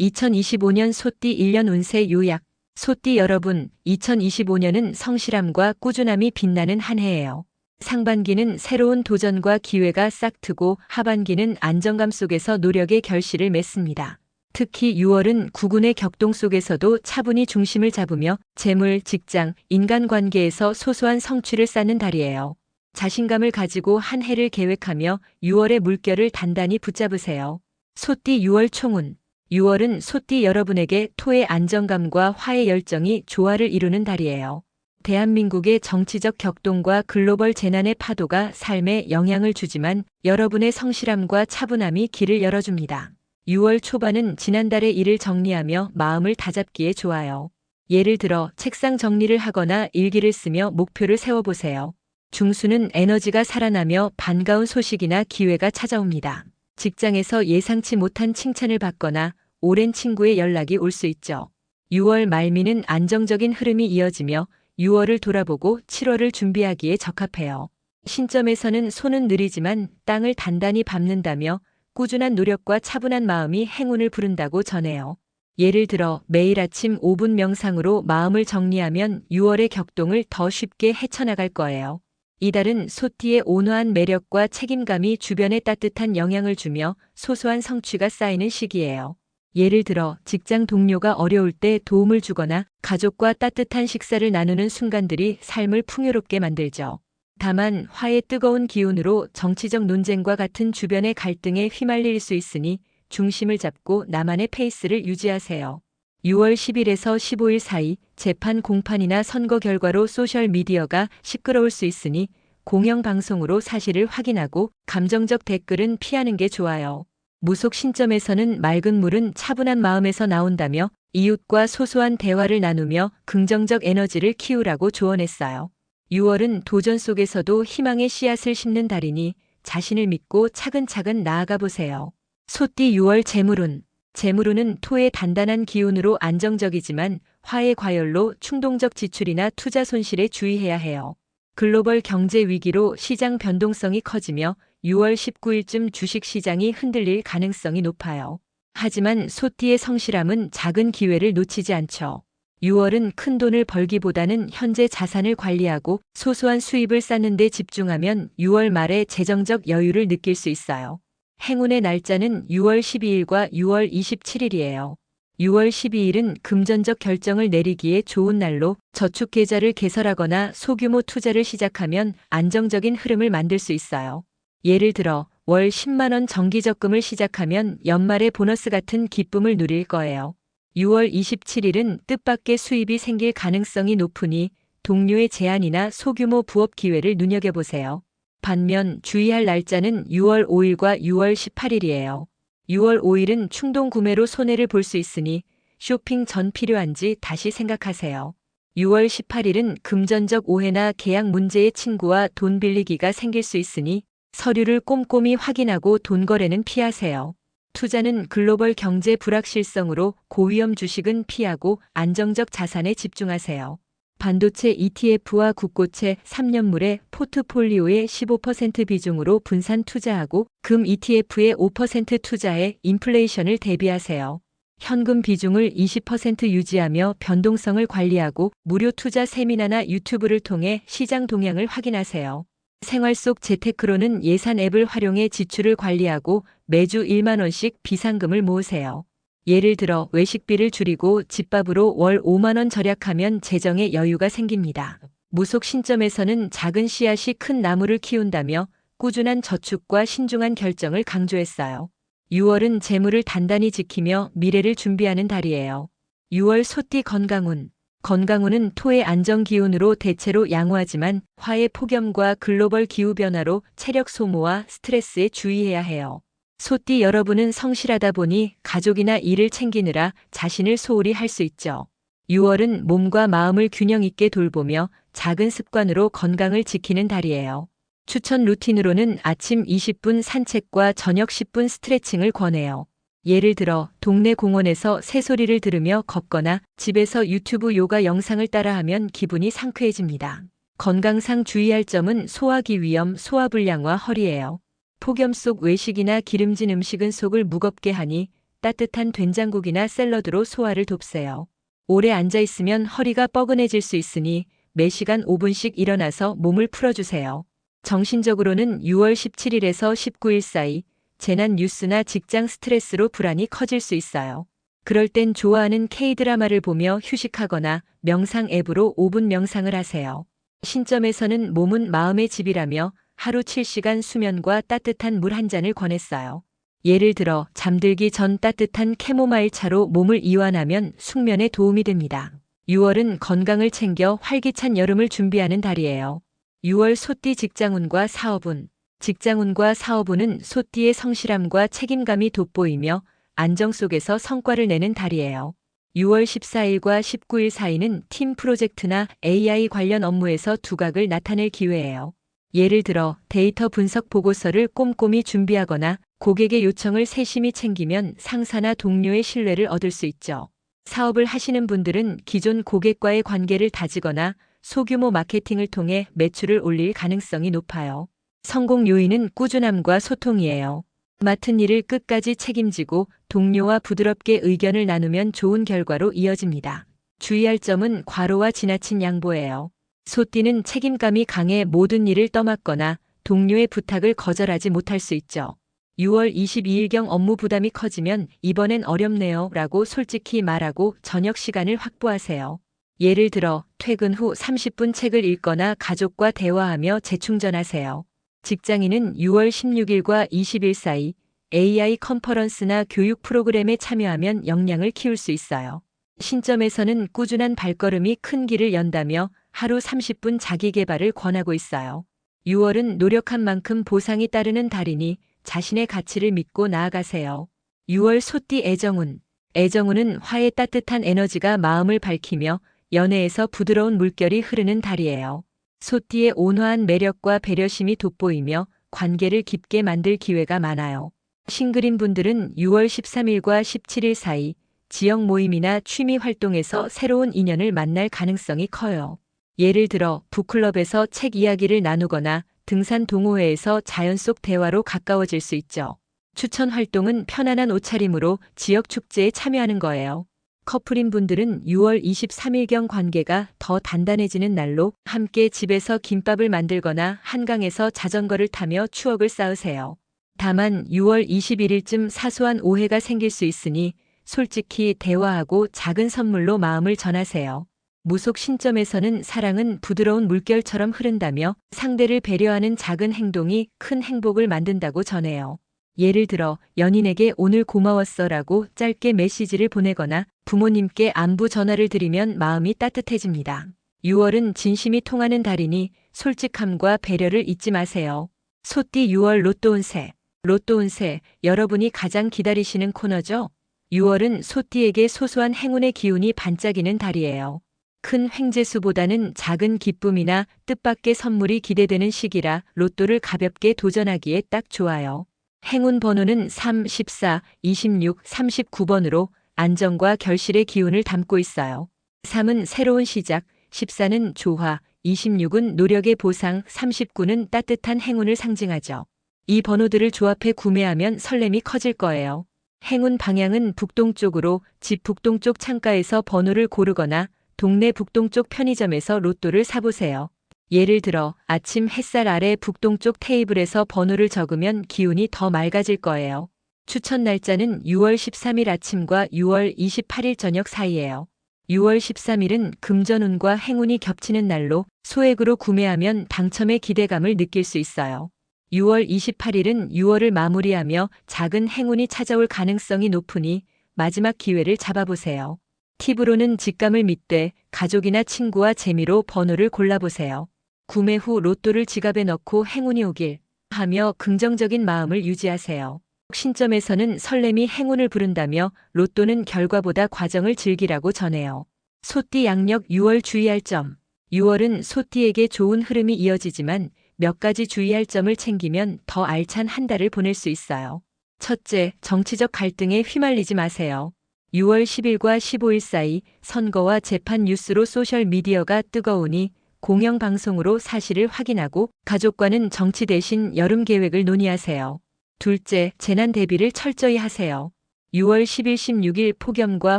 2025년 소띠 1년 운세 요약. 소띠 여러분, 2025년은 성실함과 꾸준함이 빛나는 한 해예요. 상반기는 새로운 도전과 기회가 싹트고 하반기는 안정감 속에서 노력의 결실을 맺습니다. 특히 6월은 구군의 격동 속에서도 차분히 중심을 잡으며 재물, 직장, 인간관계에서 소소한 성취를 쌓는 달이에요. 자신감을 가지고 한 해를 계획하며 6월의 물결을 단단히 붙잡으세요. 소띠 6월 총운. 6월은 소띠 여러분에게 토의 안정감과 화의 열정이 조화를 이루는 달이에요. 대한민국의 정치적 격동과 글로벌 재난의 파도가 삶에 영향을 주지만 여러분의 성실함과 차분함이 길을 열어줍니다. 6월 초반은 지난달의 일을 정리하며 마음을 다잡기에 좋아요. 예를 들어 책상 정리를 하거나 일기를 쓰며 목표를 세워보세요. 중수는 에너지가 살아나며 반가운 소식이나 기회가 찾아옵니다. 직장에서 예상치 못한 칭찬을 받거나 오랜 친구의 연락이 올 수 있죠. 6월 말미는 안정적인 흐름이 이어지며 6월을 돌아보고 7월을 준비하기에 적합해요. 신점에서는 손은 느리지만 땅을 단단히 밟는다며 꾸준한 노력과 차분한 마음이 행운을 부른다고 전해요. 예를 들어 매일 아침 5분 명상으로 마음을 정리하면 6월의 격동을 더 쉽게 헤쳐나갈 거예요. 이달은 소띠의 온화한 매력과 책임감이 주변에 따뜻한 영향을 주며 소소한 성취가 쌓이는 시기예요. 예를 들어 직장 동료가 어려울 때 도움을 주거나 가족과 따뜻한 식사를 나누는 순간들이 삶을 풍요롭게 만들죠. 다만 화의 뜨거운 기운으로 정치적 논쟁과 같은 주변의 갈등에 휘말릴 수 있으니 중심을 잡고 나만의 페이스를 유지하세요. 6월 10일에서 15일 사이 재판 공판이나 선거 결과로 소셜미디어가 시끄러울 수 있으니 공영방송으로 사실을 확인하고 감정적 댓글은 피하는 게 좋아요. 무속 신점에서는 맑은 물은 차분한 마음에서 나온다며 이웃과 소소한 대화를 나누며 긍정적 에너지를 키우라고 조언했어요. 6월은 도전 속에서도 희망의 씨앗을 심는 달이니 자신을 믿고 차근차근 나아가 보세요. 소띠 6월 재물운. 재물운은 토의 단단한 기운으로 안정적이지만 화의 과열로 충동적 지출이나 투자 손실에 주의해야 해요. 글로벌 경제 위기로 시장 변동성이 커지며 6월 19일쯤 주식 시장이 흔들릴 가능성이 높아요. 하지만 소띠의 성실함은 작은 기회를 놓치지 않죠. 6월은 큰 돈을 벌기보다는 현재 자산을 관리하고 소소한 수입을 쌓는 데 집중하면 6월 말에 재정적 여유를 느낄 수 있어요. 행운의 날짜는 6월 12일과 6월 27일이에요. 6월 12일은 금전적 결정을 내리기에 좋은 날로 저축 계좌를 개설하거나 소규모 투자를 시작하면 안정적인 흐름을 만들 수 있어요. 예를 들어 월 10만원 정기적금을 시작하면 연말에 보너스 같은 기쁨을 누릴 거예요. 6월 27일은 뜻밖의 수입이 생길 가능성이 높으니 동료의 제안이나 소규모 부업 기회를 눈여겨보세요. 반면 주의할 날짜는 6월 5일과 6월 18일이에요. 6월 5일은 충동 구매로 손해를 볼 수 있으니 쇼핑 전 필요한지 다시 생각하세요. 6월 18일은 금전적 오해나 계약 문제의 친구와 돈 빌리기가 생길 수 있으니 서류를 꼼꼼히 확인하고 돈 거래는 피하세요. 투자는 글로벌 경제 불확실성으로 고위험 주식은 피하고 안정적 자산에 집중하세요. 반도체 ETF와 국고채 3년물의 포트폴리오의 15% 비중으로 분산 투자하고 금 ETF의 5% 투자해 인플레이션을 대비하세요. 현금 비중을 20% 유지하며 변동성을 관리하고 무료 투자 세미나나 유튜브를 통해 시장 동향을 확인하세요. 생활 속 재테크로는 예산 앱을 활용해 지출을 관리하고 매주 1만원씩 비상금을 모으세요. 예를 들어 외식비를 줄이고 집밥으로 월 5만원 절약하면 재정에 여유가 생깁니다. 무속 신점에서는 작은 씨앗이 큰 나무를 키운다며 꾸준한 저축과 신중한 결정을 강조했어요. 6월은 재물을 단단히 지키며 미래를 준비하는 달이에요. 6월 소띠 건강운. 건강운은 토의 안정 기운으로 대체로 양호하지만 화의 폭염과 글로벌 기후 변화로 체력 소모와 스트레스에 주의해야 해요. 소띠 여러분은 성실하다 보니 가족이나 일을 챙기느라 자신을 소홀히 할 수 있죠. 6월은 몸과 마음을 균형 있게 돌보며 작은 습관으로 건강을 지키는 달이에요. 추천 루틴으로는 아침 20분 산책과 저녁 10분 스트레칭을 권해요. 예를 들어 동네 공원에서 새소리를 들으며 걷거나 집에서 유튜브 요가 영상을 따라하면 기분이 상쾌해집니다. 건강상 주의할 점은 소화기 위염, 소화불량과 허리예요. 폭염 속 외식이나 기름진 음식은 속을 무겁게 하니 따뜻한 된장국이나 샐러드로 소화를 돕세요. 오래 앉아 있으면 허리가 뻐근해질 수 있으니 매 시간 5분씩 일어나서 몸을 풀어주세요. 정신적으로는 6월 17일에서 19일 사이 재난 뉴스나 직장 스트레스로 불안이 커질 수 있어요. 그럴 땐 좋아하는 K-드라마를 보며 휴식하거나 명상 앱으로 5분 명상을 하세요. 신점에서는 몸은 마음의 집이라며 하루 7시간 수면과 따뜻한 물 한 잔을 권했어요. 예를 들어 잠들기 전 따뜻한 캐모마일 차로 몸을 이완하면 숙면에 도움이 됩니다. 6월은 건강을 챙겨 활기찬 여름을 준비하는 달이에요. 6월 소띠 직장운과 사업운. 직장운과 사업운은 소띠의 성실함과 책임감이 돋보이며 안정 속에서 성과를 내는 달이에요. 6월 14일과 19일 사이는 팀 프로젝트나 AI 관련 업무에서 두각을 나타낼 기회예요. 예를 들어 데이터 분석 보고서를 꼼꼼히 준비하거나 고객의 요청을 세심히 챙기면 상사나 동료의 신뢰를 얻을 수 있죠. 사업을 하시는 분들은 기존 고객과의 관계를 다지거나 소규모 마케팅을 통해 매출을 올릴 가능성이 높아요. 성공 요인은 꾸준함과 소통이에요. 맡은 일을 끝까지 책임지고 동료와 부드럽게 의견을 나누면 좋은 결과로 이어집니다. 주의할 점은 과로와 지나친 양보예요. 소띠는 책임감이 강해 모든 일을 떠맡거나 동료의 부탁을 거절하지 못할 수 있죠. 6월 22일경 업무 부담이 커지면 이번엔 어렵네요 라고 솔직히 말하고 저녁 시간을 확보하세요. 예를 들어 퇴근 후 30분 책을 읽거나 가족과 대화하며 재충전하세요. 직장인은 6월 16일과 20일 사이 AI 컨퍼런스나 교육 프로그램에 참여하면 역량을 키울 수 있어요. 신점에서는 꾸준한 발걸음이 큰 길을 연다며 하루 30분 자기 개발을 권하고 있어요. 6월은 노력한 만큼 보상이 따르는 달이니 자신의 가치를 믿고 나아가세요. 6월 소띠 애정운. 애정운은 화의 따뜻한 에너지가 마음을 밝히며 연애에서 부드러운 물결이 흐르는 달이에요. 소띠의 온화한 매력과 배려심이 돋보이며 관계를 깊게 만들 기회가 많아요. 싱글인 분들은 6월 13일과 17일 사이 지역 모임이나 취미 활동에서 새로운 인연을 만날 가능성이 커요. 예를 들어 북클럽에서 책 이야기를 나누거나 등산 동호회에서 자연 속 대화로 가까워질 수 있죠. 추천 활동은 편안한 옷차림으로 지역 축제에 참여하는 거예요. 커플인 분들은 6월 23일경 관계가 더 단단해지는 날로 함께 집에서 김밥을 만들거나 한강에서 자전거를 타며 추억을 쌓으세요. 다만 6월 21일쯤 사소한 오해가 생길 수 있으니 솔직히 대화하고 작은 선물로 마음을 전하세요. 무속 신점에서는 사랑은 부드러운 물결처럼 흐른다며 상대를 배려하는 작은 행동이 큰 행복을 만든다고 전해요. 예를 들어 연인에게 오늘 고마웠어 라고 짧게 메시지를 보내거나 부모님께 안부 전화를 드리면 마음이 따뜻해집니다. 6월은 진심이 통하는 달이니 솔직함과 배려를 잊지 마세요. 소띠 6월 로또 운세. 로또 운세, 여러분이 가장 기다리시는 코너죠? 6월은 소띠에게 소소한 행운의 기운이 반짝이는 달이에요. 큰 횡재수보다는 작은 기쁨이나 뜻밖의 선물이 기대되는 시기라 로또를 가볍게 도전하기에 딱 좋아요. 행운 번호는 3, 14, 26, 39번으로 안정과 결실의 기운을 담고 있어요. 3은 새로운 시작, 14는 조화, 26은 노력의 보상, 39는 따뜻한 행운을 상징하죠. 이 번호들을 조합해 구매하면 설렘이 커질 거예요. 행운 방향은 북동쪽으로 집 북동쪽 창가에서 번호를 고르거나 동네 북동쪽 편의점에서 로또를 사보세요. 예를 들어 아침 햇살 아래 북동쪽 테이블에서 번호를 적으면 기운이 더 맑아질 거예요. 추천 날짜는 6월 13일 아침과 6월 28일 저녁 사이예요. 6월 13일은 금전운과 행운이 겹치는 날로 소액으로 구매하면 당첨의 기대감을 느낄 수 있어요. 6월 28일은 6월을 마무리하며 작은 행운이 찾아올 가능성이 높으니 마지막 기회를 잡아보세요. 팁으로는 직감을 믿되 가족이나 친구와 재미로 번호를 골라보세요. 구매 후 로또를 지갑에 넣고 행운이 오길 하며 긍정적인 마음을 유지하세요. 신점에서는 설렘이 행운을 부른다며 로또는 결과보다 과정을 즐기라고 전해요. 소띠 양력 6월 주의할 점. 6월은 소띠에게 좋은 흐름이 이어지지만 몇 가지 주의할 점을 챙기면 더 알찬 한 달을 보낼 수 있어요. 첫째, 정치적 갈등에 휘말리지 마세요. 6월 10일과 15일 사이 선거와 재판 뉴스로 소셜미디어가 뜨거우니 공영방송으로 사실을 확인하고 가족과는 정치 대신 여름 계획을 논의하세요. 둘째, 재난 대비를 철저히 하세요. 6월 10일 16일 폭염과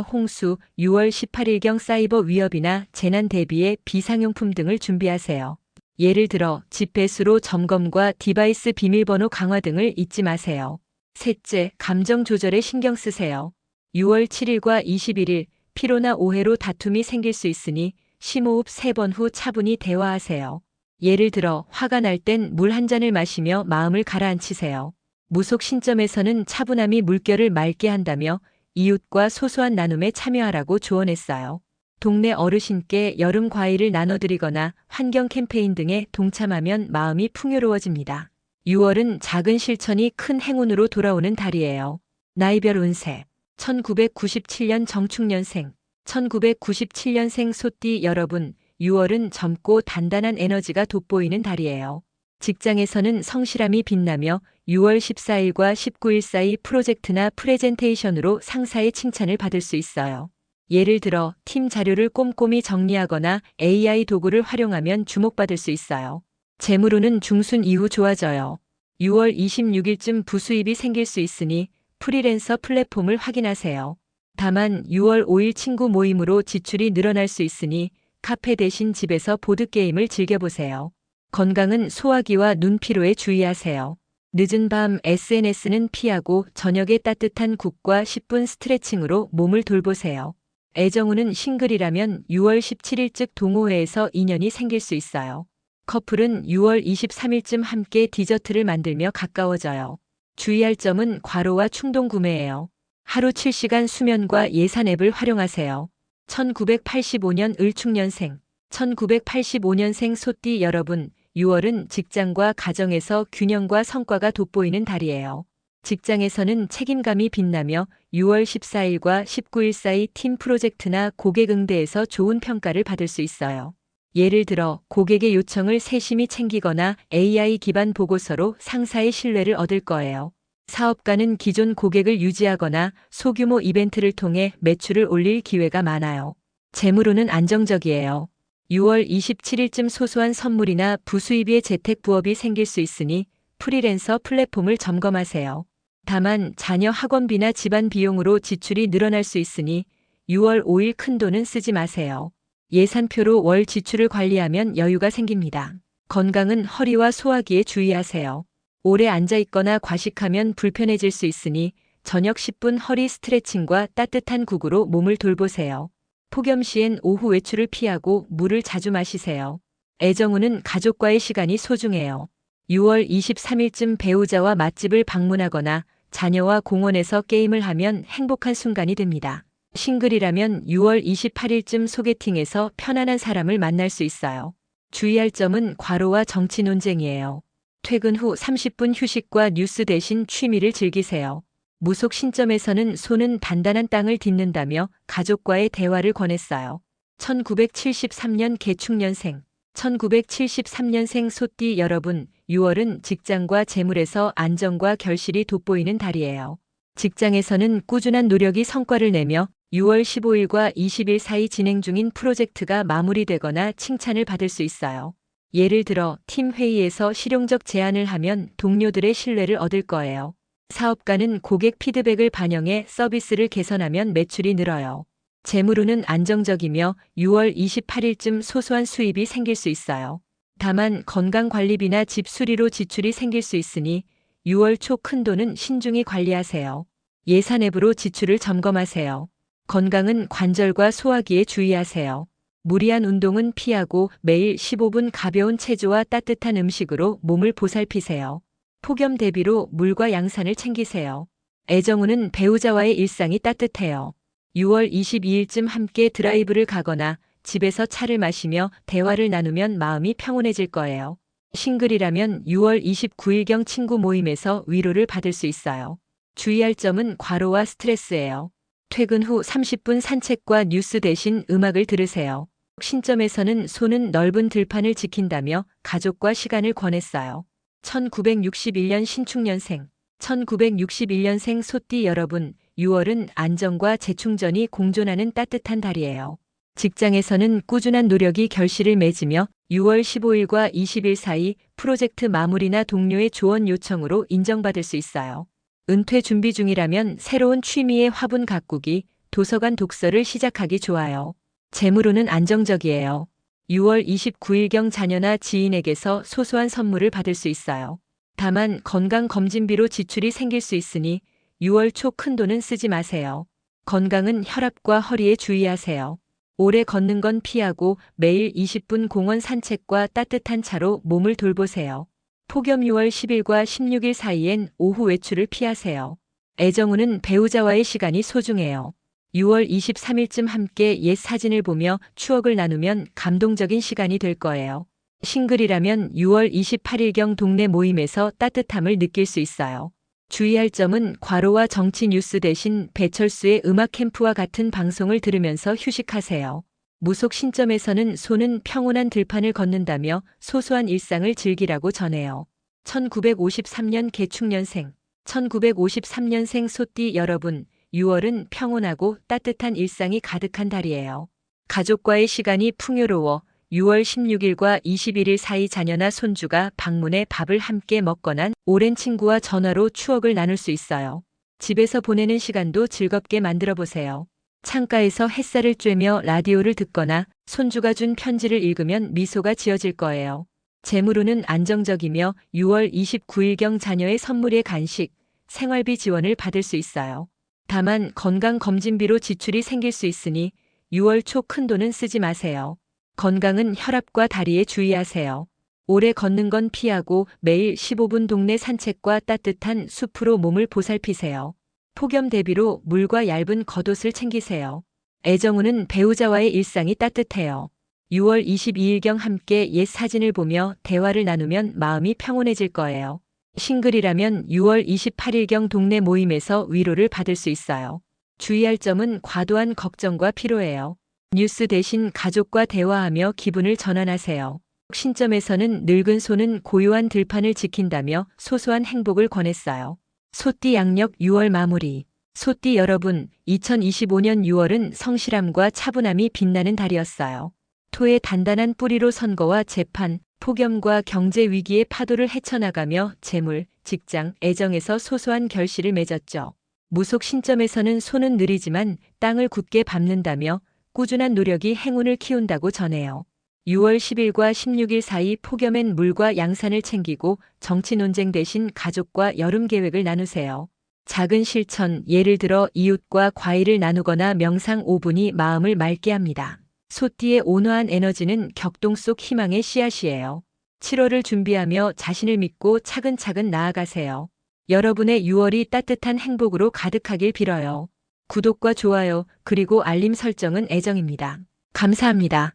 홍수, 6월 18일경 사이버 위협이나 재난 대비에 비상용품 등을 준비하세요. 예를 들어 집 배수로 점검과 디바이스 비밀번호 강화 등을 잊지 마세요. 셋째, 감정 조절에 신경 쓰세요. 6월 7일과 21일 피로나 오해로 다툼이 생길 수 있으니 심호흡 3번 후 차분히 대화하세요. 예를 들어 화가 날 땐 물 한 잔을 마시며 마음을 가라앉히세요. 무속 신점에서는 차분함이 물결을 맑게 한다며 이웃과 소소한 나눔에 참여하라고 조언했어요. 동네 어르신께 여름 과일을 나눠드리거나 환경 캠페인 등에 동참하면 마음이 풍요로워집니다. 6월은 작은 실천이 큰 행운으로 돌아오는 달이에요. 나이별 운세 1997년 정축년생 1997년생 소띠 여러분 6월은 젊고 단단한 에너지가 돋보이는 달이에요. 직장에서는 성실함이 빛나며 6월 14일과 19일 사이 프로젝트나 프레젠테이션으로 상사의 칭찬을 받을 수 있어요. 예를 들어 팀 자료를 꼼꼼히 정리하거나 AI 도구를 활용하면 주목받을 수 있어요. 재물운은 중순 이후 좋아져요. 6월 26일쯤 부수입이 생길 수 있으니 프리랜서 플랫폼을 확인하세요. 다만 6월 5일 친구 모임으로 지출이 늘어날 수 있으니 카페 대신 집에서 보드게임을 즐겨보세요. 건강은 소화기와 눈 피로에 주의하세요. 늦은 밤 SNS는 피하고 저녁에 따뜻한 국과 10분 스트레칭으로 몸을 돌보세요. 애정운은 싱글이라면 6월 17일쯤 동호회에서 인연이 생길 수 있어요. 커플은 6월 23일쯤 함께 디저트를 만들며 가까워져요. 주의할 점은 과로와 충동 구매예요. 하루 7시간 수면과 예산 앱을 활용하세요. 1985년 을축년생, 1985년생 소띠 여러분, 6월은 직장과 가정에서 균형과 성과가 돋보이는 달이에요. 직장에서는 책임감이 빛나며 6월 14일과 19일 사이 팀 프로젝트나 고객 응대에서 좋은 평가를 받을 수 있어요. 예를 들어 고객의 요청을 세심히 챙기거나 AI 기반 보고서로 상사의 신뢰를 얻을 거예요. 사업가는 기존 고객을 유지하거나 소규모 이벤트를 통해 매출을 올릴 기회가 많아요. 재물운은 안정적이에요. 6월 27일쯤 소소한 선물이나 부수입의 재택 부업이 생길 수 있으니 프리랜서 플랫폼을 점검하세요. 다만 자녀 학원비나 집안 비용으로 지출이 늘어날 수 있으니 6월 5일 큰 돈은 쓰지 마세요. 예산표로 월 지출을 관리하면 여유가 생깁니다. 건강은 허리와 소화기에 주의하세요. 오래 앉아 있거나 과식하면 불편해질 수 있으니 저녁 10분 허리 스트레칭과 따뜻한 국으로 몸을 돌보세요. 폭염 시엔 오후 외출을 피하고 물을 자주 마시세요. 애정우는 가족과의 시간이 소중해요. 6월 23일쯤 배우자와 맛집을 방문하거나 자녀와 공원에서 게임을 하면 행복한 순간이 됩니다. 싱글이라면 6월 28일쯤 소개팅에서 편안한 사람을 만날 수 있어요. 주의할 점은 과로와 정치 논쟁이에요. 퇴근 후 30분 휴식과 뉴스 대신 취미를 즐기세요. 무속 신점에서는 소는 단단한 땅을 딛는다며 가족과의 대화를 권했어요. 1973년 개축년생, 1973년생 소띠 여러분, 6월은 직장과 재물에서 안정과 결실이 돋보이는 달이에요. 직장에서는 꾸준한 노력이 성과를 내며 6월 15일과 20일 사이 진행 중인 프로젝트가 마무리되거나 칭찬을 받을 수 있어요. 예를 들어 팀 회의에서 실용적 제안을 하면 동료들의 신뢰를 얻을 거예요. 사업가는 고객 피드백을 반영해 서비스를 개선하면 매출이 늘어요. 재물운은 안정적이며 6월 28일쯤 소소한 수입이 생길 수 있어요. 다만 건강관리비나 집 수리로 지출이 생길 수 있으니 6월 초 큰 돈은 신중히 관리하세요. 예산 앱으로 지출을 점검하세요. 건강은 관절과 소화기에 주의하세요. 무리한 운동은 피하고 매일 15분 가벼운 체조와 따뜻한 음식으로 몸을 보살피세요. 폭염 대비로 물과 양산을 챙기세요. 애정우는 배우자와의 일상이 따뜻해요. 6월 22일쯤 함께 드라이브를 가거나 집에서 차를 마시며 대화를 나누면 마음이 평온해질 거예요. 싱글이라면 6월 29일경 친구 모임에서 위로를 받을 수 있어요. 주의할 점은 과로와 스트레스예요. 퇴근 후 30분 산책과 뉴스 대신 음악을 들으세요. 신점에서는 소는 넓은 들판을 지킨다며 가족과 시간을 권했어요. 1961년 신축년생, 1961년생 소띠 여러분, 6월은 안정과 재충전이 공존하는 따뜻한 달이에요. 직장에서는 꾸준한 노력이 결실을 맺으며 6월 15일과 20일 사이 프로젝트 마무리나 동료의 조언 요청으로 인정받을 수 있어요. 은퇴 준비 중이라면 새로운 취미의 화분 가꾸기, 도서관 독서를 시작하기 좋아요. 재물운은 안정적이에요. 6월 29일경 자녀나 지인에게서 소소한 선물을 받을 수 있어요. 다만 건강 검진비로 지출이 생길 수 있으니 6월 초 큰 돈은 쓰지 마세요. 건강은 혈압과 허리에 주의하세요. 오래 걷는 건 피하고 매일 20분 공원 산책과 따뜻한 차로 몸을 돌보세요. 폭염 6월 10일과 16일 사이엔 오후 외출을 피하세요. 애정우는 배우자와의 시간이 소중해요. 6월 23일쯤 함께 옛 사진을 보며 추억을 나누면 감동적인 시간이 될 거예요. 싱글이라면 6월 28일경 동네 모임에서 따뜻함을 느낄 수 있어요. 주의할 점은 과로와 정치 뉴스 대신 배철수의 음악 캠프와 같은 방송을 들으면서 휴식하세요. 무속 신점에서는 소는 평온한 들판을 걷는다며 소소한 일상을 즐기라고 전해요. 1953년 개축년생, 1953년생 소띠 여러분, 6월은 평온하고 따뜻한 일상이 가득한 달이에요. 가족과의 시간이 풍요로워 6월 16일과 21일 사이 자녀나 손주가 방문해 밥을 함께 먹거나 오랜 친구와 전화로 추억을 나눌 수 있어요. 집에서 보내는 시간도 즐겁게 만들어 보세요. 창가에서 햇살을 쬐며 라디오를 듣거나 손주가 준 편지를 읽으면 미소가 지어질 거예요. 재물운은 안정적이며 6월 29일경 자녀의 선물의 간식, 생활비 지원을 받을 수 있어요. 다만 건강검진비로 지출이 생길 수 있으니 6월 초 큰 돈은 쓰지 마세요. 건강은 혈압과 다리에 주의하세요. 오래 걷는 건 피하고 매일 15분 동네 산책과 따뜻한 숲으로 몸을 보살피세요. 폭염 대비로 물과 얇은 겉옷을 챙기세요. 애정우는 배우자와의 일상이 따뜻해요. 6월 22일경 함께 옛 사진을 보며 대화를 나누면 마음이 평온해질 거예요. 싱글이라면 6월 28일경 동네 모임에서 위로를 받을 수 있어요. 주의할 점은 과도한 걱정과 피로예요. 뉴스 대신 가족과 대화하며 기분을 전환하세요. 신점에서는 늙은 소는 고요한 들판을 지킨다며 소소한 행복을 권했어요. 소띠 양력 6월 마무리. 소띠 여러분, 2025년 6월은 성실함과 차분함이 빛나는 달이었어요. 토의 단단한 뿌리로 선거와 재판, 폭염과 경제 위기의 파도를 헤쳐나가며 재물, 직장, 애정에서 소소한 결실을 맺었죠. 무속 신점에서는 손은 느리지만 땅을 굳게 밟는다며 꾸준한 노력이 행운을 키운다고 전해요. 6월 10일과 16일 사이 폭염엔 물과 양산을 챙기고 정치 논쟁 대신 가족과 여름 계획을 나누세요. 작은 실천, 예를 들어 이웃과 과일을 나누거나 명상 5분이 마음을 맑게 합니다. 소띠의 온화한 에너지는 격동 속 희망의 씨앗이에요. 7월을 준비하며 자신을 믿고 차근차근 나아가세요. 여러분의 6월이 따뜻한 행복으로 가득하길 빌어요. 구독과 좋아요, 그리고 알림 설정은 애정입니다. 감사합니다.